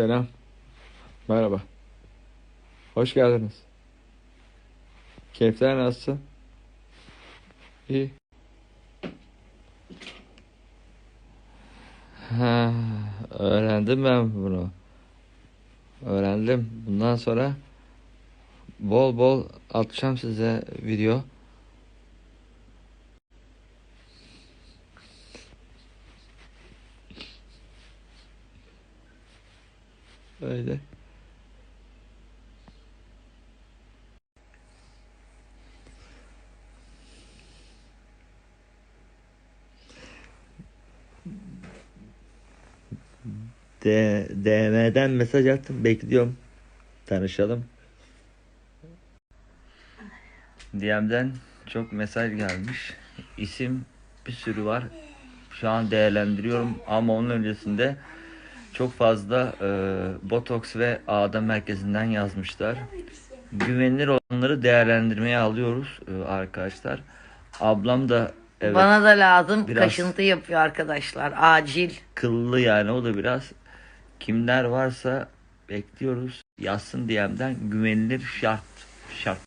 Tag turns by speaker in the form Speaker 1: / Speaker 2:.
Speaker 1: Selam. Merhaba. Hoş geldiniz. Keyifler nasıl? İyi. Ha, öğrendim ben bunu. Öğrendim. Bundan sonra bol bol atacağım size video. Öyle. D DM'den mesaj attım. Bekliyorum. Tanışalım. DM'den çok mesaj gelmiş. İsim bir sürü var. Şu an değerlendiriyorum ama onun öncesinde çok fazla e, botoks ve ağda merkezinden yazmışlar. Güvenilir olanları değerlendirmeye alıyoruz e, arkadaşlar. Ablam da evet
Speaker 2: Bana da lazım.
Speaker 1: Biraz-
Speaker 2: Kaşıntı yapıyor arkadaşlar. Acil.
Speaker 1: kıllı yani o da biraz. Kimler varsa bekliyoruz. Yazsın DM'den güvenilir şart. Şart.